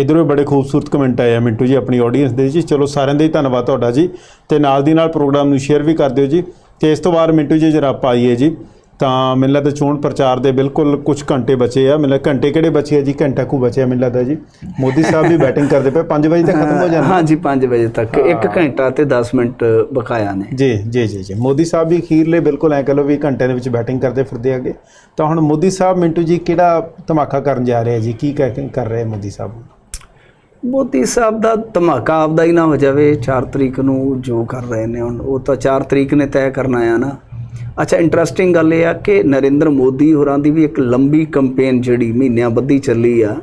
ਇਧਰੋਂ ਬੜੇ ਖੂਬਸੂਰਤ ਕਮੈਂਟ ਆਏ ਆ ਮਿੰਟੂ ਜੀ ਆਪਣੀ ਆਡੀਅנס ਦੇ ਜੀ। ਚਲੋ ਸਾਰਿਆਂ ਦਾ ਹੀ ਧੰਨਵਾਦ ਤੁਹਾਡਾ ਜੀ। ਤੇ ਨਾਲ ਦੀ ਨਾਲ ਪ੍ਰੋਗਰਾਮ ਨੂੰ ਸ਼ੇਅਰ ਵੀ ਕਰ ਦਿਓ ਜੀ। ਤੇ ਇਸ ਤੋਂ ਬਾਅਦ ਮਿੰਟੂ ਜੀ ਜਰਾ ਆਪਾਂ ਆਈਏ ਜੀ। ਤਾਂ ਮੈਨੂੰ ਲੱਗਦਾ ਚੋਣ ਪ੍ਰਚਾਰ ਦੇ ਬਿਲਕੁਲ ਕੁਝ ਘੰਟੇ ਬਚੇ ਆ। ਮੈਨੂੰ ਘੰਟੇ ਕਿਹੜੇ ਬਚੇ ਆ ਜੀ? ਘੰਟਾ ਕੁ ਬਚਿਆ ਮੈਨੂੰ ਲੱਗਦਾ ਜੀ। ਮੋਦੀ ਸਾਹਿਬ ਵੀ ਬੈਟਿੰਗ ਕਰਦੇ ਪਏ। 5 ਵਜੇ ਤੱਕ ਖਤਮ ਹੋ ਜਾਣਾ ਹਾਂਜੀ 5 ਵਜੇ ਤੱਕ। 1 ਘੰਟਾ ਤੇ 10 ਮਿੰਟ ਬਕਾਇਆ ਨੇ। ਜੀ ਜੀ ਜੀ ਜੀ। ਮੋਦੀ ਸਾਹਿਬ ਵੀ ਅਖੀਰਲੇ ਬਿਲਕੁਲ ਐ ਕਹ ਲਓ ਵੀ ਘੰਟੇ ਦੇ ਵਿੱਚ ਬੈਟਿੰਗ ਕਰਦੇ ਫਿਰਦੇ ਆਗੇ ਤਾਂ ਹੁਣ ਮੋਦੀ ਸਾਹਿਬ ਮਿੰਟੂ ਜੀ ਕਿਹੜਾ ਧਮਾਕਾ ਕਰਨ ਜਾ ਰਹੇ ਆ ਜੀ? ਕੀ ਕਰ ਰਹੇ ਮੋਦੀ ਸਾਹਿਬ? ਮੋਦੀ ਸਾਹਿਬ ਦਾ ਧਮਾਕਾ ਆਪਦਾ ਹੀ ਨਾ ਹੋ ਜਾਵੇ 4 ਤਰੀਕ ਨੂੰ ਜੋ ਕਰ ਰਹੇ ਨੇ ਹੁਣ ਉਹ ਤਾਂ 4 ਤਰੀਕ ਨੇ ਤੈਅ ਕਰਨਾ ਆ ਨਾ। ਅੱਛਾ ਇੰਟਰਸਟਿੰਗ ਗੱਲ ਇਹ ਆ ਕਿ ਨਰਿੰਦਰ ਮੋਦੀ ਹੋਰਾਂ ਦੀ ਵੀ ਇੱਕ ਲੰਬੀ ਕੈਂਪੇਨ ਜਿਹੜੀ ਮਹੀਨਿਆਂ ਬੱਧੀ ਚੱਲੀ ਆ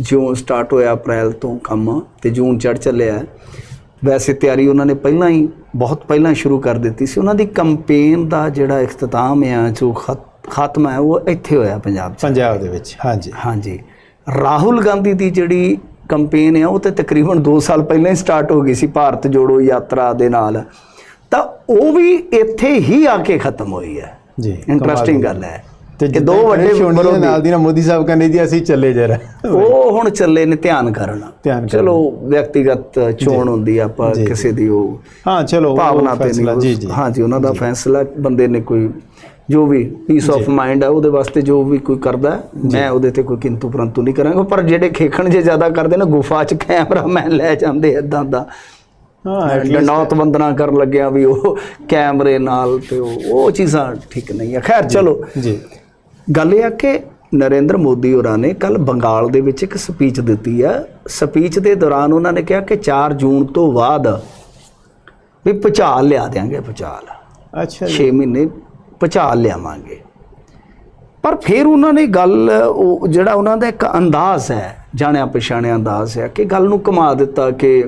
ਜਿਉਂ ਸਟਾਰਟ ਹੋਇਆ ਅਪ੍ਰੈਲ ਤੋਂ ਕੰਮ ਤੇ ਜੂਨ ਚੜ ਚੱਲਿਆ। ਵੈਸੇ ਤਿਆਰੀ ਉਹਨਾਂ ਨੇ ਪਹਿਲਾਂ ਹੀ ਬਹੁਤ ਪਹਿਲਾਂ ਸ਼ੁਰੂ ਕਰ ਦਿੱਤੀ ਸੀ। ਉਹਨਾਂ ਦੀ ਕੈਂਪੇਨ ਦਾ ਜਿਹੜਾ ਇਖਤਤਾਮ ਆ ਜੋ ਖਤ- ਖਾਤਮਾ ਹੈ ਉਹ ਇੱਥੇ ਹੋਇਆ ਪੰਜਾਬ 'ਚ। ਪੰਜਾਬ ਦੇ ਵਿੱਚ ਹਾਂਜੀ। ਹਾਂਜੀ। ਰਾਹੁਲ ਗਾਂਧੀ ਦੀ ਜਿਹੜੀ ਕੈਂਪੇਨ ਹੈ ਉਹ ਤੇ ਤਕਰੀਬਨ 2 ਸਾਲ ਪਹਿਲਾਂ ਹੀ ਸਟਾਰਟ ਹੋ ਗਈ ਸੀ ਭਾਰਤ ਜੋੜੋ ਯਾਤਰਾ ਦੇ ਨਾਲ। ਤਾਂ ਉਹ ਵੀ ਇੱਥੇ ਹੀ ਆ ਕੇ ਖਤਮ ਹੋਈ ਹੈ। ਜੀ ਇੰਟਰਸਟਿੰਗ ਗੱਲ ਹੈ। ਤੇ ਕਿ ਦੋ ਵੱਡੇ ਵਿਰੋਧੀ ਨਾਲ ਦੀ ਨਾਲ ਮੋਦੀ ਸਾਹਿਬ ਕਹਿੰਦੇ ਜੀ ਅਸੀਂ ਚੱਲੇ ਜਰਾ ਉਹ ਹੁਣ ਚੱਲੇ ਨੇ ਧਿਆਨ ਕਰਨ। ਚਲੋ ਵਿਅਕਤੀਗਤ ਚੋਣ ਹੁੰਦੀ ਆਪਾਂ ਜੀ, ਕਿਸੇ ਦੀ ਉਹ ਹਾਂ ਚਲੋ ਭਾਵਨਾ ਤੇ ਜੀ ਨਹੀਂ ਜੀ ਹਾਂਜੀ ਉਹਨਾਂ ਦਾ ਫੈਸਲਾ ਬੰਦੇ ਨੇ ਕੋਈ ਜੋ ਵੀ ਪੀਸ ਆਫ ਮਾਈਂਡ ਹੈ ਉਹਦੇ ਵਾਸਤੇ ਜੋ ਵੀ ਕੋਈ ਕਰਦਾ ਮੈਂ ਉਹਦੇ ਤੇ ਕੋਈ ਕਿੰਤੂ ਪਰੰਤੂ ਨਹੀਂ ਕਰਾਂਗਾ। ਪਰ ਜਿਹੜੇ ਖੇਖਣ ਜੇ ਜ਼ਿਆਦਾ ਕਰਦੇ ਨੇ ਗੁਫਾ 'ਚ ਕੈਮਰਾਮੈਨ ਲੈ ਜਾਂਦੇ ਇਦਾਂ ਦਾ। ਹਾਂ ਨੌਤ ਬੰਦਨਾ ਕਰਨ ਲੱਗਿਆ ਵੀ ਉਹ ਕੈਮਰੇ ਨਾਲ ਤੇ ਉਹ ਚੀਜ਼ਾਂ ਠੀਕ ਨਹੀਂ ਆ। ਖੈਰ ਚਲੋ। ਜੀ। ਗੱਲ ਇਹ ਆ ਕਿ ਨਰਿੰਦਰ ਮੋਦੀ ਹੋਰਾਂ ਨੇ ਕੱਲ ਬੰਗਾਲ ਦੇ ਵਿੱਚ ਇੱਕ ਸਪੀਚ ਦਿੱਤੀ ਆ। ਸਪੀਚ ਦੇ ਦੌਰਾਨ ਉਹਨਾਂ ਨੇ ਕਿਹਾ ਕਿ 4 ਜੂਨ ਤੋਂ ਬਾਅਦ ਵੀ ਭੁਚਾਲ ਲਿਆ ਦਿਆਂਗੇ ਭੁਚਾਲ। ਅੱਛਾ ਜੀ। 6 ਮਹੀਨੇ ਭੁਚਾਲ ਲਿਆਵਾਂਗੇ। ਪਰ ਫਿਰ ਉਹਨਾਂ ਨੇ ਗੱਲ, ਉਹ ਜਿਹੜਾ ਉਹਨਾਂ ਦਾ ਇੱਕ ਅੰਦਾਜ਼ ਹੈ, ਜਾਣਿਆ ਪਛਾਣਿਆ ਅੰਦਾਜ਼ ਹੈ ਕਿ ਗੱਲ ਨੂੰ ਕਮਾ ਦਿੱਤਾ ਕਿ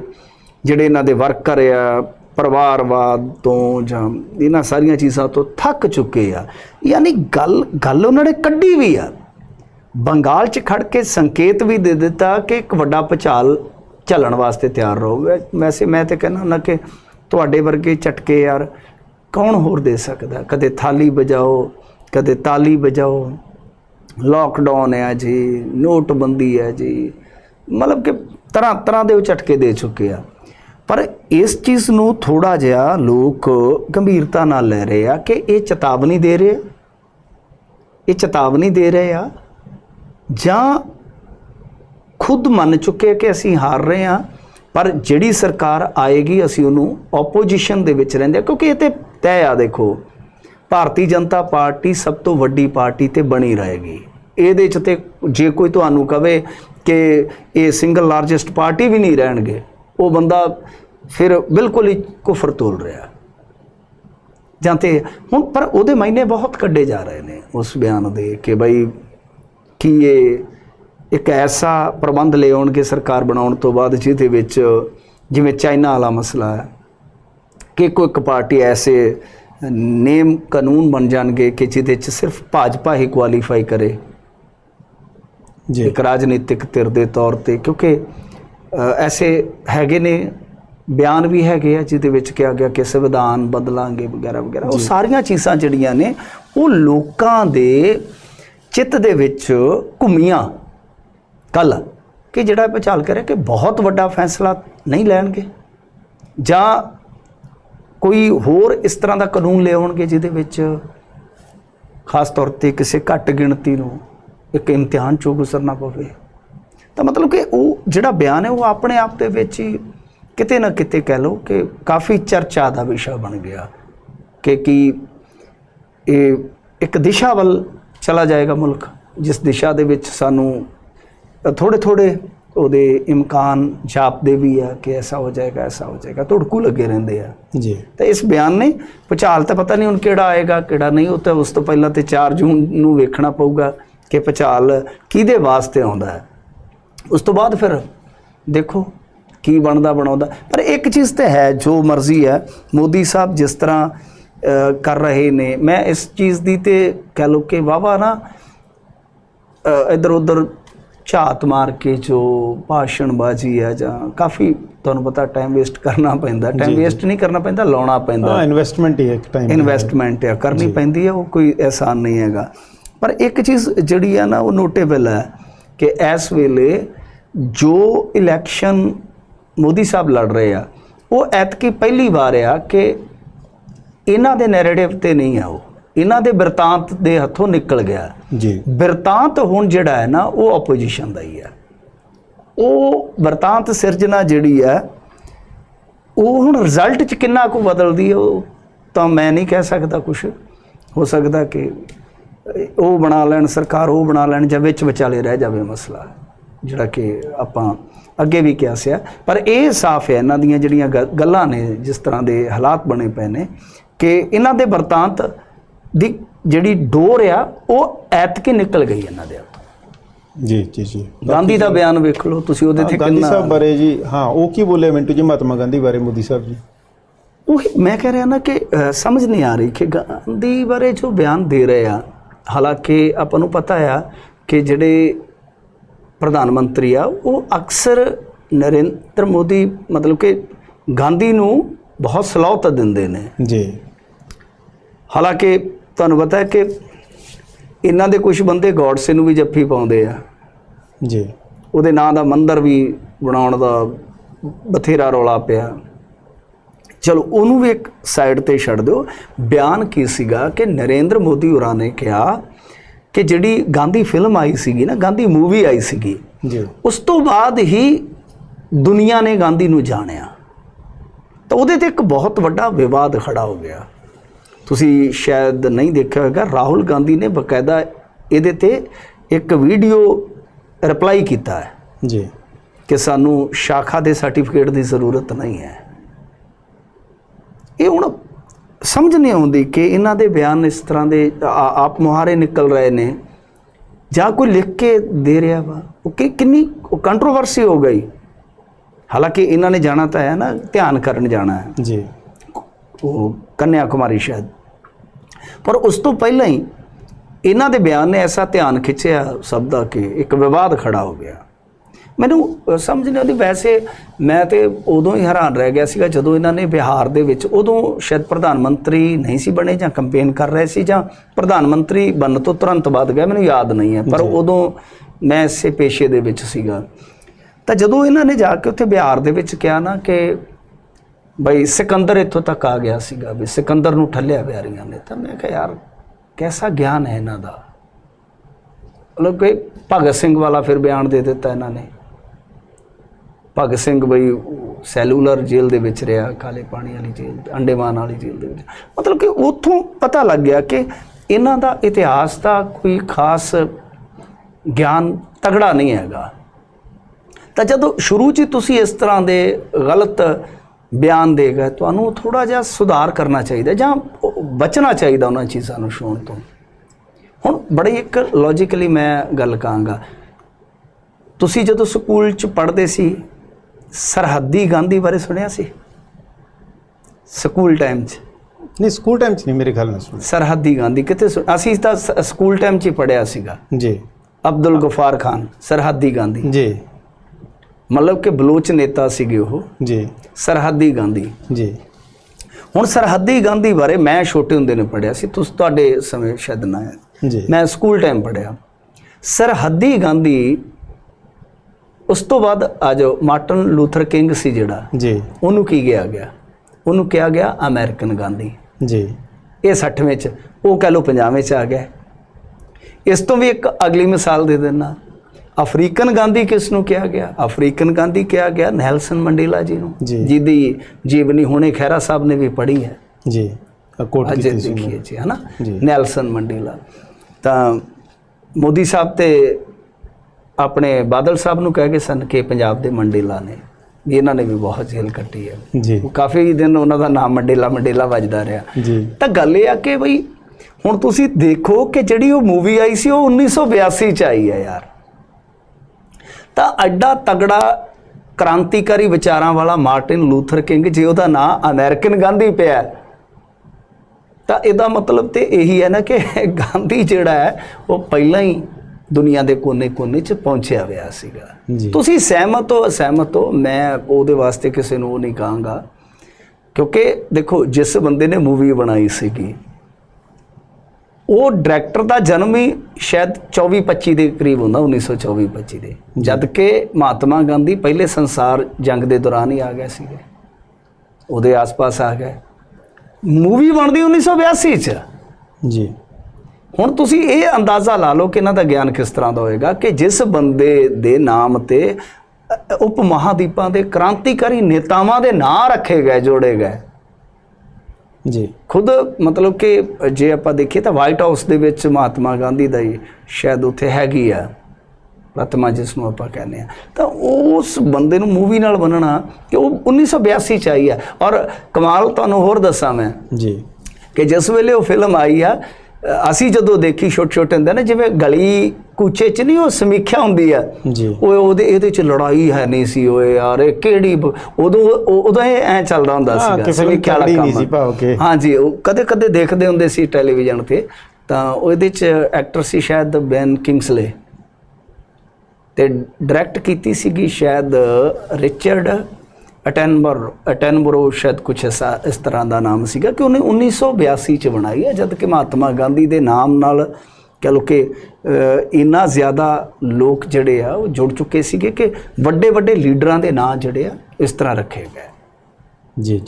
ਜਿਹੜੇ ਇਹਨਾਂ ਦੇ ਵਰਕਰ ਆ, ਪਰਿਵਾਰਵਾਦ ਤੋਂ ਜਾਂ ਇਹਨਾਂ ਸਾਰੀਆਂ ਚੀਜ਼ਾਂ ਤੋਂ ਥੱਕ ਚੁੱਕੇ ਆ। ਯਾਨੀ ਗੱਲ ਗੱਲ ਉਹਨਾਂ ਨੇ ਕੱਢੀ ਵੀ ਆ। ਬੰਗਾਲ 'ਚ ਖੜ ਕੇ ਸੰਕੇਤ ਵੀ ਦੇ ਦਿੱਤਾ ਕਿ ਇੱਕ ਵੱਡਾ ਭੁਚਾਲ ਚੱਲਣ ਵਾਸਤੇ ਤਿਆਰ ਰਹੋ। ਵੈਸੇ ਮੈਂ ਤੇ ਕਹਿੰਦਾ ਹੁੰਦਾ ਕਿ ਤੁਹਾਡੇ ਵਰਗੇ ਝਟਕੇ ਯਾਰ ਕੌਣ ਹੋਰ ਦੇ ਸਕਦਾ? ਕਦੇ ਥਾਲੀ ਵਜਾਓ, ਕਦੇ ਤਾਲੀ ਵਜਾਓ। ਲੋਕਡਾਊਨ ਹੈ ਜੀ, ਨੋਟਬੰਦੀ ਹੈ ਜੀ। ਮਤਲਬ ਕਿ ਤਰ੍ਹਾਂ ਤਰ੍ਹਾਂ ਦੇ ਉਹ ਝਟਕੇ ਦੇ ਚੁੱਕੇ ਆ। ਪਰ ਇਸ ਚੀਜ਼ ਨੂੰ ਥੋੜਾ ਜਿਹਾ ਲੋਕ ਗੰਭੀਰਤਾ ਨਾਲ ਲੈ ਰਹੇ ਆ ਕਿ ਇਹ ਚੇਤਾਵਨੀ ਦੇ ਰਹੇ ਆ। ਇਹ ਚੇਤਾਵਨੀ ਦੇ ਰਹੇ ਆ। ਜਾਂ ਖੁਦ ਮੰਨ ਚੁੱਕੇ ਕਿ ਅਸੀਂ ਹਾਰ ਰਹੇ ਹਾਂ ਪਰ ਜਿਹੜੀ ਸਰਕਾਰ ਆਏਗੀ, ਅਸੀਂ ਉਹਨੂੰ ਆਪੋਜੀਸ਼ਨ ਦੇ ਵਿੱਚ ਰਹਿੰਦੇ ਕਿਉਂਕਿ ਇਹ ਤੇ ਤੈਅ ਆ ਦੇਖੋ, ਭਾਰਤੀ ਜਨਤਾ ਪਾਰਟੀ ਸਭ ਤੋਂ ਵੱਡੀ ਪਾਰਟੀ ਤੇ ਬਣੀ ਰਹੇਗੀ। ਇਹਦੇ ਚ ਤੇ ਜੇ ਕੋਈ ਤੁਹਾਨੂੰ ਕਵੇ ਕਿ ਇਹ ਸਿੰਗਲ ਲਾਰਜੈਸਟ ਪਾਰਟੀ ਵੀ ਨਹੀਂ ਰਹਿਣਗੇ, ਉਹ ਬੰਦਾ ਫਿਰ ਬਿਲਕੁਲ ਹੀ ਕੁਫਰ ਤੋਲ ਰਿਹਾ ਜਾਂ ਤੇ ਹੁਣ ਪਰ ਉਹਦੇ ਮਾਇਨੇ ਬਹੁਤ ਕੱਢੇ ਜਾ ਰਹੇ ਨੇ ਉਸ ਬਿਆਨ ਦੇ ਕਿ ਬਈ ਕੀ ਇਹ ਇੱਕ ਐਸਾ ਪ੍ਰਬੰਧ ਲਿਆਉਣਗੇ ਸਰਕਾਰ ਬਣਾਉਣ ਤੋਂ ਬਾਅਦ ਜਿਹਦੇ ਵਿੱਚ ਜਿਵੇਂ ਚਾਈਨਾ ਵਾਲਾ ਮਸਲਾ ਹੈ ਕਿ ਕੋਈ ਇੱਕ ਪਾਰਟੀ ਐਸੇ ਨੇਮ ਕਾਨੂੰਨ ਬਣ ਜਾਣਗੇ ਕਿ ਜਿਹਦੇ ਵਿੱਚ ਸਿਰਫ ਭਾਜਪਾ ਹੀ ਕੁਆਲੀਫਾਈ ਕਰੇ। ਜੀ। ਇੱਕ ਰਾਜਨੀਤਿਕ ਧਿਰ ਦੇ ਤੌਰ ਤੇ ਕਿਉਂਕਿ ਐਸੇ ਹੈਗੇ ਨੇ ਬਿਆਨ ਵੀ ਹੈਗੇ ਆ ਜਿਹਦੇ ਵਿੱਚ ਕਿਹਾ ਗਿਆ ਕਿ ਸੰਵਿਧਾਨ ਬਦਲਾਂਗੇ ਵਗੈਰਾ ਵਗੈਰਾ। ਉਹ ਸਾਰੀਆਂ ਚੀਜ਼ਾਂ ਜਿਹੜੀਆਂ ਨੇ ਉਹ ਲੋਕਾਂ ਦੇ ਚਿੱਤ ਦੇ ਵਿੱਚ ਘੁੰਮੀਆਂ। ਕੱਲ ਕਿ ਜਿਹੜਾ ਇਹ ਭੁਚਾਲ ਕਰੇ ਕਿ ਬਹੁਤ ਵੱਡਾ ਫੈਸਲਾ ਨਹੀਂ ਲੈਣਗੇ ਜਾਂ ਕੋਈ ਹੋਰ ਇਸ ਤਰ੍ਹਾਂ ਦਾ ਕਾਨੂੰਨ ਲਿਆਉਣਗੇ ਜਿਹਦੇ ਵਿੱਚ ਖਾਸ ਤੌਰ ਤੇ ਕਿਸੇ ਘੱਟ ਗਿਣਤੀ ਨੂੰ ਇੱਕ ਇਮਤਿਹਾਨ ਚੋਂ ਗੁਜ਼ਰਨਾ ਪਵੇ। ਤਾਂ ਮਤਲਬ ਕਿ ਉਹ ਜਿਹੜਾ ਬਿਆਨ ਹੈ ਉਹ ਆਪਣੇ ਆਪ ਦੇ ਵਿੱਚ ਹੀ ਕਿਤੇ ਨਾ ਕਿਤੇ ਕਹਿ ਲਓ ਕਿ ਕਾਫੀ ਚਰਚਾ ਦਾ ਵਿਸ਼ਾ ਬਣ ਗਿਆ ਕਿ ਕੀ ਇਹ ਇੱਕ ਦਿਸ਼ਾ ਵੱਲ ਚਲਾ ਜਾਏਗਾ ਮੁਲਕ, ਜਿਸ ਦਿਸ਼ਾ ਦੇ ਵਿੱਚ ਸਾਨੂੰ ਥੋੜੇ ਥੋੜੇ ਉਹਦੇ ਇਮਕਾਨ ਜਾਪਦੇ ਵੀ ਆ ਕਿ ਐਸਾ ਹੋ ਜਾਏਗਾ ਐਸਾ ਹੋ ਜਾਏਗਾ ਧੁੜਕੂ ਲੱਗੇ ਰਹਿੰਦੇ ਆ। ਜੀ। ਤੇ ਇਸ ਬਿਆਨ ਨੇ ਭੁਚਾਲ ਤਾਂ ਪਤਾ ਨਹੀਂ ਹੁਣ ਕਿਹੜਾ ਆਏਗਾ ਕਿਹੜਾ ਨਹੀਂ ਉਹ ਤਾਂ ਉਸ ਤੋਂ ਪਹਿਲਾਂ ਤੇ 4 ਜੂਨ ਨੂੰ ਵੇਖਣਾ ਪਊਗਾ ਕਿ ਭੁਚਾਲ ਕਿਹਦੇ ਵਾਸਤੇ ਆਉਂਦਾ ਹੈ। ਉਸ ਤੋਂ ਬਾਅਦ ਫਿਰ ਦੇਖੋ ਕੀ ਬਣਦਾ ਬਣਾਉਂਦਾ। ਪਰ ਇੱਕ ਚੀਜ਼ ਤੇ ਹੈ ਜੋ ਮਰਜ਼ੀ ਹੈ ਮੋਦੀ ਸਾਹਿਬ ਜਿਸ ਤਰ੍ਹਾਂ ਕਰ ਰਹੇ ਨੇ ਮੈਂ ਇਸ ਚੀਜ਼ ਦੀ ਤੇ ਕਹਿ ਲਓ ਕਿ ਵਾਵਾ ਨਾ ਇਧਰ ਉਧਰ ਝਾਤ ਮਾਰ ਕੇ ਜੋ ਭਾਸ਼ਣਬਾਜ਼ੀ ਹੈ ਜਾਂ ਕਾਫੀ ਤੁਹਾਨੂੰ ਪਤਾ ਟਾਈਮ ਵੇਸਟ ਕਰਨਾ ਪੈਂਦਾ ਟਾਈਮ ਵੇਸਟ ਨਹੀਂ ਕਰਨਾ ਪੈਂਦਾ ਲਾਉਣਾ ਪੈਂਦਾ। ਹਾਂ ਇਨਵੈਸਟਮੈਂਟ ਹੀ ਹੈ ਇੱਕ ਟਾਈਮ ਇਨਵੈਸਟਮੈਂਟ ਹੈ ਕਰਨੀ ਪੈਂਦੀ ਹੈ ਉਹ ਕੋਈ ਆਸਾਨ ਨਹੀਂ ਹੈਗਾ। ਪਰ ਇੱਕ ਚੀਜ਼ ਜਿਹੜੀ ਆ ਨਾ ਉਹ ਨੋਟੇਬਲ ਹੈ ਕਿ ਇਸ ਵੇਲੇ ਜੋ ਇਲੈਕਸ਼ਨ ਮੋਦੀ ਸਾਹਿਬ ਲੜ ਰਹੇ ਆ ਉਹ ਐਤਕੀ ਪਹਿਲੀ ਵਾਰ ਆ ਕਿ ਇਹਨਾਂ ਦੇ ਨੈਰੇਟਿਵ ਤੇ ਨਹੀਂ ਆ ਉਹ। ਇਹਨਾਂ ਦੇ ਬਿਰਤਾਂਤ ਦੇ ਹੱਥੋਂ ਨਿਕਲ ਗਿਆ। ਜੀ। ਬਿਰਤਾਂਤ ਹੁਣ ਜਿਹੜਾ ਹੈ ਨਾ ਉਹ ਆਪੋਜੀਸ਼ਨ ਦਾ ਹੀ ਹੈ। ਉਹ ਬਿਰਤਾਂਤ ਸਿਰਜਣਾ ਜਿਹੜੀ ਹੈ ਉਹ ਹੁਣ ਰਿਜ਼ਲਟ ਚ ਕਿੰਨਾ ਕੁ ਬਦਲਦੀ ਹੈ ਉਹ ਤਾਂ ਮੈਂ ਨਹੀਂ ਕਹਿ ਸਕਦਾ ਕੁਝ ਹੋ ਸਕਦਾ ਕਿ ਉਹ ਬਣਾ ਲੈਣ ਸਰਕਾਰ ਉਹ ਬਣਾ ਲੈਣ ਜਾਂ ਵਿੱਚ ਵਿਚਾਲੇ ਰਹਿ ਜਾਵੇ ਮਸਲਾ ਜਿਹੜਾ ਕਿ ਆਪਾਂ ਅੱਗੇ ਵੀ ਕਿਹਾ ਸੀ। ਪਰ ਇਹ ਸਾਫ਼ ਹੈ ਇਹਨਾਂ ਦੀਆਂ ਜਿਹੜੀਆਂ ਗੱਲਾਂ ਨੇ ਜਿਸ ਤਰ੍ਹਾਂ ਦੇ ਹਾਲਾਤ ਬਣੇ ਪਏ ਨੇ ਕਿ ਇਹਨਾਂ ਦੇ ਵਰਤਾਂਤ ਦੀ ਜਿਹੜੀ ਡੋਰ ਆ ਉਹ ਐਤਕੀ ਨਿਕਲ ਗਈ ਇਹਨਾਂ ਦੇ ਹੱਥੋਂ। ਜੀ ਜੀ ਜੀ। ਗਾਂਧੀ ਦਾ ਬਿਆਨ ਵੇਖ ਲਓ ਤੁਸੀਂ ਉਹਦੇ ਤੇ ਗਾਂਧੀ ਸਾਹਿਬ ਬਾਰੇ ਜੀ ਹਾਂ ਉਹ ਕੀ ਬੋਲੇ ਮਿੰਟੂ ਜੀ ਮਹਾਤਮਾ ਗਾਂਧੀ ਬਾਰੇ ਮੋਦੀ ਸਾਹਿਬ ਜੀ? ਉਹ ਮੈਂ ਕਹਿ ਰਿਹਾ ਨਾ ਕਿ ਸਮਝ ਨਹੀਂ ਆ ਰਹੀ ਕਿ ਗਾਂਧੀ ਬਾਰੇ ਜੋ ਬਿਆਨ ਦੇ ਰਹੇ ਆ ਹਾਲਾਂਕਿ ਆਪਾਂ ਨੂੰ ਪਤਾ ਆ ਕਿ ਜਿਹੜੇ ਪ੍ਰਧਾਨ ਮੰਤਰੀ ਆ ਉਹ ਅਕਸਰ ਨਰਿੰਦਰ ਮੋਦੀ ਮਤਲਬ ਕਿ ਗਾਂਧੀ ਨੂੰ ਬਹੁਤ ਸਲਾਹਤ ਦਿੰਦੇ ਨੇ। ਜੀ। ਹਾਲਾਂਕਿ ਤੁਹਾਨੂੰ ਪਤਾ ਹੈ ਕਿ ਇਹਨਾਂ ਦੇ ਕੁਝ ਬੰਦੇ ਗੌਡਸੇ ਨੂੰ ਵੀ ਜੱਫੀ ਪਾਉਂਦੇ ਆ। ਜੀ। ਉਹਦੇ ਨਾਂ ਦਾ ਮੰਦਿਰ ਵੀ ਬਣਾਉਣ ਦਾ ਬਥੇਰਾ ਰੌਲਾ ਪਿਆ। ਚਲੋ ਉਹਨੂੰ ਵੀ ਇੱਕ ਸਾਈਡ ਤੇ ਛੱਡ ਦਿਓ। ਬਿਆਨ ਕੀ ਸੀਗਾ ਕਿ ਨਰਿੰਦਰ ਮੋਦੀ ਹੋਰਾਂ ਨੇ ਕਿਹਾ ਕਿ ਜਿਹੜੀ ਗਾਂਧੀ ਫਿਲਮ ਆਈ ਸੀਗੀ ਨਾ ਗਾਂਧੀ ਮੂਵੀ ਆਈ ਸੀਗੀ ਜੀ। ਉਸ ਤੋਂ ਬਾਅਦ ਹੀ ਦੁਨੀਆ ਨੇ ਗਾਂਧੀ ਨੂੰ ਜਾਣਿਆ। ਤਾਂ ਉਹਦੇ ਤੇ ਇੱਕ ਬਹੁਤ ਵੱਡਾ ਵਿਵਾਦ ਖੜਾ ਹੋ ਗਿਆ। ਤੁਸੀਂ ਸ਼ਾਇਦ ਨਹੀਂ ਦੇਖਿਆ ਹੋਵੇਗਾ ਰਾਹੁਲ ਗਾਂਧੀ ਨੇ ਬਕਾਇਦਾ ਇਹਦੇ ਤੇ ਇੱਕ ਵੀਡੀਓ ਰਿਪਲਾਈ ਕੀਤਾ ਹੈ। ਜੀ। ਕਿ ਸਾਨੂੰ ਸ਼ਾਖਾ ਦੇ ਸਰਟੀਫਿਕੇਟ ਦੀ ਜ਼ਰੂਰਤ ਨਹੀਂ ਹੈ। ਇਹ ਹੁਣ ਸਮਝ ਨਹੀਂ ਆਉਂਦੀ ਕਿ ਇਹਨਾਂ ਦੇ ਬਿਆਨ ਇਸ ਤਰ੍ਹਾਂ ਦੇ ਆਪ ਮੁਹਾਰੇ ਨਿਕਲ ਰਹੇ ਨੇ ਜਾਂ ਕੋਈ ਲਿਖ ਕੇ ਦੇ ਰਿਹਾ ਵਾ। ਉਹ ਕਿ ਕਿੰਨੀ ਕੰਟਰੋਵਰਸੀ ਹੋ ਗਈ। ਹਾਲਾਂਕਿ ਇਹਨਾਂ ਨੇ ਜਾਣਾ ਤਾਂ ਹੈ ਨਾ ਧਿਆਨ ਕਰਨ ਜਾਣਾ ਹੈ। ਜੀ। ਉਹ ਕੰਨਿਆ ਕੁਮਾਰੀ ਸ਼ਾਇਦ। ਪਰ ਉਸ ਤੋਂ ਪਹਿਲਾਂ ਹੀ ਇਹਨਾਂ ਦੇ ਬਿਆਨ ਨੇ ਐਸਾ ਧਿਆਨ ਖਿੱਚਿਆ ਸਭ ਦਾ ਕਿ ਇੱਕ ਵਿਵਾਦ ਖੜਾ ਹੋ ਗਿਆ। ਮੈਨੂੰ ਸਮਝ ਨਹੀਂ ਆਉਂਦੀ। ਵੈਸੇ ਮੈਂ ਤੇ ਉਦੋਂ ਹੀ ਹੈਰਾਨ ਰਹਿ ਗਿਆ ਸੀਗਾ ਜਦੋਂ ਇਹਨਾਂ ਨੇ ਬਿਹਾਰ ਦੇ ਵਿੱਚ ਉਦੋਂ ਸ਼ਾਇਦ ਪ੍ਰਧਾਨ ਮੰਤਰੀ ਨਹੀਂ ਸੀ ਬਣੇ ਜਾਂ ਕੰਪੇਨ ਕਰ ਰਹੇ ਸੀ ਜਾਂ ਪ੍ਰਧਾਨ ਮੰਤਰੀ ਬਣਨ ਤੋਂ ਤੁਰੰਤ ਬਾਅਦ ਗਏ ਮੈਨੂੰ ਯਾਦ ਨਹੀਂ ਹੈ। ਪਰ ਉਦੋਂ ਮੈਂ ਇਸੇ ਪੇਸ਼ੇ ਦੇ ਵਿੱਚ ਸੀਗਾ। ਤਾਂ ਜਦੋਂ ਇਹਨਾਂ ਨੇ ਜਾ ਕੇ ਉੱਥੇ ਬਿਹਾਰ ਦੇ ਵਿੱਚ ਕਿਹਾ ਨਾ ਕਿ ਬਈ ਸਿਕੰਦਰ ਇੱਥੋਂ ਤੱਕ ਆ ਗਿਆ ਸੀਗਾ ਵੀ ਸਿਕੰਦਰ ਨੂੰ ਠੱਲਿਆ ਬਿਹਾਰੀਆਂ ਨੇ। ਤਾਂ ਮੈਂ ਕਿਹਾ, ਯਾਰ, ਕੈਸਾ ਗਿਆਨ ਹੈ ਇਹਨਾਂ ਦਾ? ਮਤਲਬ ਕਿ ਭਗਤ ਸਿੰਘ ਵਾਲਾ ਫਿਰ ਬਿਆਨ ਦੇ ਦਿੱਤਾ ਇਹਨਾਂ ਨੇ। ਭਗਤ ਸਿੰਘ ਬਈ ਸੈਲੂਲਰ ਜੇਲ੍ਹ ਦੇ ਵਿੱਚ ਰਿਹਾ, ਕਾਲੇ ਪਾਣੀ ਵਾਲੀ ਜੇਲ੍ਹ, ਅੰਡੇਮਾਨ ਵਾਲੀ ਜੇਲ੍ਹ ਦੇ ਵਿੱਚ। ਮਤਲਬ ਕਿ ਉੱਥੋਂ ਪਤਾ ਲੱਗ ਗਿਆ ਕਿ ਇਹਨਾਂ ਦਾ ਇਤਿਹਾਸ ਦਾ ਕੋਈ ਖਾਸ ਗਿਆਨ ਤਗੜਾ ਨਹੀਂ ਹੈਗਾ। ਤਾਂ ਜਦੋਂ ਸ਼ੁਰੂ 'ਚ ਹੀ ਤੁਸੀਂ ਇਸ ਤਰ੍ਹਾਂ ਦੇ ਗਲਤ ਬਿਆਨ ਦੇ ਗਏ ਤੁਹਾਨੂੰ ਥੋੜਾ ਜਿਹਾ ਸੁਧਾਰ ਕਰਨਾ ਚਾਹੀਦਾ ਜਾਂ ਬਚਣਾ ਚਾਹੀਦਾ ਉਹਨਾਂ ਚੀਜ਼ਾਂ ਨੂੰ ਸੁਣਨ ਤੋਂ। ਹੁਣ ਬੜੀ ਇੱਕ ਲੌਜੀਕਲੀ ਮੈਂ ਗੱਲ ਕਹਾਂਗਾ। ਤੁਸੀਂ ਜਦੋਂ ਸਕੂਲ 'ਚ ਪੜ੍ਹਦੇ ਸੀ ਸਰਹੱਦੀ ਗਾਂਧੀ ਬਾਰੇ ਸੁਣਿਆ ਸੀ? ਸਕੂਲ ਟਾਈਮ 'ਚ? ਨਹੀਂ ਸਕੂਲ ਟਾਈਮ 'ਚ ਨਹੀਂ ਮੇਰੇ ਖਿਆਲ ਨਾਲ ਸੁਣਿਆ। ਸਰਹੱਦੀ ਗਾਂਧੀ ਕਿਤੇ ਅਸੀਂ ਤਾਂ ਸਕੂਲ ਟਾਈਮ 'ਚ ਹੀ ਪੜ੍ਹਿਆ ਸੀਗਾ। ਜੀ। ਅਬਦੁਲ ਗਫਾਰ ਖਾਨ ਸਰਹੱਦੀ ਗਾਂਧੀ। ਜੀ। ਮਤਲਬ ਕਿ ਬਲੋਚ ਨੇਤਾ ਸੀਗੇ ਉਹ। ਜੀ। ਸਰਹੱਦੀ ਗਾਂਧੀ। ਜੀ। ਹੁਣ ਸਰਹੱਦੀ ਗਾਂਧੀ ਬਾਰੇ ਮੈਂ ਛੋਟੇ ਹੁੰਦੇ ਨੇ ਪੜਿਆ ਸੀ ਤੁਸੀਂ ਤੁਹਾਡੇ ਸਮੇਂ ਸ਼ਾਇਦ ਨਾ ਜੀ। ਮੈਂ ਸਕੂਲ ਟਾਈਮ ਪੜਿਆ ਸਰਹੱਦੀ ਗਾਂਧੀ ਉਸ ਤੋਂ ਬਾਅਦ ਆ ਜਾਓ ਮਾਰਟਨ ਲੂਥਰ ਕਿੰਗ ਸੀ ਜਿਹੜਾ। ਜੀ। ਉਹਨੂੰ ਕੀ ਗਿਆ ਗਿਆ? ਉਹਨੂੰ ਕਿਹਾ ਗਿਆ ਅਮਰੀਕਨ ਗਾਂਧੀ। ਜੀ। ਇਹ 60ਵੇਂ ਚ ਉਹ ਕਹ ਲਓ 50ਵੇਂ ਚ ਆ ਗਿਆ। ਇਸ ਤੋਂ ਵੀ ਇੱਕ ਅਗਲੀ ਮਿਸਾਲ ਦੇ ਦੇਣਾ ਅਫਰੀਕਨ ਗਾਂਧੀ ਕਿਸ ਨੂੰ ਕਿਹਾ ਗਿਆ? ਅਫਰੀਕਨ ਗਾਂਧੀ ਕਿਹਾ ਗਿਆ ਨੈਲਸਨ ਮੰਡੇਲਾ ਜੀ ਨੂੰ। ਜਿਹਦੀ ਜੀਵਨੀ ਹੁਣੇ ਖਹਿਰਾ ਸਾਹਿਬ ਨੇ ਵੀ ਪੜ੍ਹੀ ਹੈ। ਜੀ ਕੋਟ ਕੀਤੀ ਸੀ ਦੇਖੀਏ ਜੀ ਹਨਾ। Nelson Mandela. ਤਾਂ ਮੋਦੀ ਸਾਹਿਬ ਤੇ ਆਪਣੇ ਬਾਦਲ ਸਾਹਿਬ ਨੂੰ ਕਹਿ ਗਏ ਸਨ ਕਿ ਪੰਜਾਬ ਦੇ ਮੰਡੇਲਾ ਨੇ। ਵੀ ਇਹਨਾਂ ਨੇ ਵੀ ਬਹੁਤ ਜੇਲ੍ਹ ਕੱਟੀ ਹੈ। ਜੀ। ਕਾਫੀ ਦਿਨ ਉਹਨਾਂ ਦਾ ਨਾਮ ਮੰਡੇਲਾ ਮੰਡੇਲਾ ਵੱਜਦਾ ਰਿਹਾ। ਜੀ। ਤਾਂ ਗੱਲ ਇਹ ਆ ਕਿ ਬਈ ਹੁਣ ਤੁਸੀਂ ਦੇਖੋ ਕਿ ਜਿਹੜੀ ਉਹ ਮੂਵੀ ਆਈ ਸੀ ਉਹ 1982 ਚ ਆਈ ਹੈ ਯਾਰ। ਤਾਂ ਐਡਾ ਤਗੜਾ ਕ੍ਰਾਂਤੀਕਾਰੀ ਵਿਚਾਰਾਂ ਵਾਲਾ ਮਾਰਟਿਨ ਲੂਥਰ ਕਿੰਗ ਜੇ ਉਹਦਾ ਨਾਂ ਅਮਰੀਕਨ ਗਾਂਧੀ ਪਿਆ ਤਾਂ ਇਹਦਾ ਮਤਲਬ ਤੇ ਇਹੀ ਹੈ ਨਾ ਕਿ ਗਾਂਧੀ ਜਿਹੜਾ ਹੈ ਉਹ ਪਹਿਲਾਂ ਹੀ ਦੁਨੀਆ ਦੇ ਕੋਨੇ-ਕੋਨੇ 'ਚ ਪਹੁੰਚਿਆ ਹੋਇਆ ਸੀਗਾ। ਤੁਸੀਂ ਸਹਿਮਤ ਹੋ ਅਸਹਿਮਤ ਹੋ ਮੈਂ ਉਹਦੇ ਵਾਸਤੇ ਕਿਸੇ ਨੂੰ ਉਹ ਨਹੀਂ ਕਹਾਂਗਾ ਕਿਉਂਕਿ ਦੇਖੋ ਜਿਸ ਬੰਦੇ ਨੇ ਮੂਵੀ ਬਣਾਈ ਸੀਗੀ ਉਹ ਡਾਇਰੈਕਟਰ ਦਾ ਜਨਮ ਹੀ ਸ਼ਾਇਦ 24 25 ਦੇ ਕਰੀਬ ਹੁੰਦਾ 1924 25 ਦੇ। ਜਦ ਕਿ ਮਹਾਤਮਾ ਗਾਂਧੀ ਪਹਿਲੇ ਸੰਸਾਰ ਜੰਗ ਦੇ ਦੌਰਾਨ ਹੀ ਆ ਗਏ ਸੀਗੇ। ਉਹਦੇ ਆਸ-ਪਾਸ ਆ ਗਏ। ਮੂਵੀ ਬਣਦੀ 1982 ਚ। ਜੀ। ਹੁਣ ਤੁਸੀਂ ਇਹ ਅੰਦਾਜ਼ਾ ਲਾ ਲਓ ਕਿ ਇਹਨਾਂ ਦਾ ਗਿਆਨ ਕਿਸ ਤਰ੍ਹਾਂ ਦਾ ਹੋਏਗਾ ਕਿ ਜਿਸ ਬੰਦੇ ਦੇ ਨਾਮ ਤੇ ਉਪ ਮਹਾਦੀਪਾਂ ਦੇ ਕ੍ਰਾਂਤੀਕਾਰੀ ਨੇਤਾਵਾਂ ਦੇ ਨਾਂ ਰੱਖੇ ਗਏ ਜੋੜੇ ਗਏ। ਜੀ। ਖੁਦ ਮਤਲਬ ਕਿ ਜੇ ਆਪਾਂ ਦੇਖੀਏ ਤਾਂ ਵਾਈਟ ਹਾਊਸ ਦੇ ਵਿੱਚ ਮਹਾਤਮਾ ਗਾਂਧੀ ਦਾ ਹੀ ਸ਼ਾਇਦ ਉੱਥੇ ਹੈਗੀ ਆ ਪ੍ਰਤਮਾ ਜਿਸ ਨੂੰ ਆਪਾਂ ਕਹਿੰਦੇ ਆ। ਤਾਂ ਉਸ ਬੰਦੇ ਨੂੰ ਮੂਵੀ ਨਾਲ ਬਣਨਾ ਕਿ ਉਹ 1982 ਚ ਆਈ ਆ। ਔਰ ਕਮਾਲ ਤੁਹਾਨੂੰ ਹੋਰ ਦੱਸਾਂ ਮੈਂ ਜੀ। ਕਿ ਜਿਸ ਵੇਲੇ ਉਹ ਫਿਲਮ ਆਈ ਆ ਅਸੀਂ ਜਦੋਂ ਦੇਖੀ ਛੋਟੇ ਛੋਟੇ ਹੁੰਦੇ ਨੇ ਜਿਵੇਂ ਗਲੀ ਕੂਚੇ ਚ ਨਹੀਂ ਉਹ ਸਮੀਖਿਆ ਹੁੰਦੀ ਆ ਓਏ ਉਹਦੇ ਇਹਦੇ ਚ ਲੜਾਈ ਹੈ ਨਹੀਂ ਸੀ ਓਏ ਯਾਰ ਇਹ ਕਿਹੜੀ ਉਦੋਂ ਉਹ- ਉਦੋਂ ਇਹ ਐ ਚੱਲਦਾ ਹੁੰਦਾ ਸੀਗਾ ਸਮੀਖਿਆ ਵਾਲਾ ਕੰਮ। ਸੀ ਕਿ। ਹਾਂਜੀ ਉਹ ਕਦੇ ਕਦੇ ਦੇਖਦੇ ਹੁੰਦੇ ਸੀ ਟੈਲੀਵਿਜ਼ਨ ਤੇ ਤਾਂ ਉਹਦੇ ਚ ਐਕਟਰ ਸੀ ਸ਼ਾਇਦ ਬੈਨ ਕਿੰਗਸਲੇ ਤੇ ਡਾਇਰੈਕਟ ਕੀਤੀ ਸੀਗੀ ਸ਼ਾਇਦ ਰਿਚਰਡ ਅਟੈਨਬਰ ਅਟੈਨਬਰੋ ਸ਼ਾਇਦ ਕੁਛ ਐਸਾ ਇਸ ਤਰ੍ਹਾਂ ਦਾ ਨਾਮ ਸੀਗਾ ਕਿ ਉਹਨੇ 1982 ਚ ਬਣਾਈ ਹੈ ਜਦ ਕਿ ਮਹਾਤਮਾ ਗਾਂਧੀ ਦੇ ਨਾਮ ਨਾਲ ਕਹ ਲੋ ਕਿ ਅ, ਇੰਨਾ ਜ਼ਿਆਦਾ ਲੋਕ ਜਿਹੜੇ ਆ ਉਹ ਜੁੜ ਚੁੱਕੇ ਸੀਗੇ ਕਿ ਵੱਡੇ ਵੱਡੇ ਲੀਡਰਾਂ ਦੇ ਨਾਂ ਜਿਹੜੇ ਆ ਇਸ ਤਰ੍ਹਾਂ ਰੱਖੇ ਗਏ। ਜੀ ਜੀ।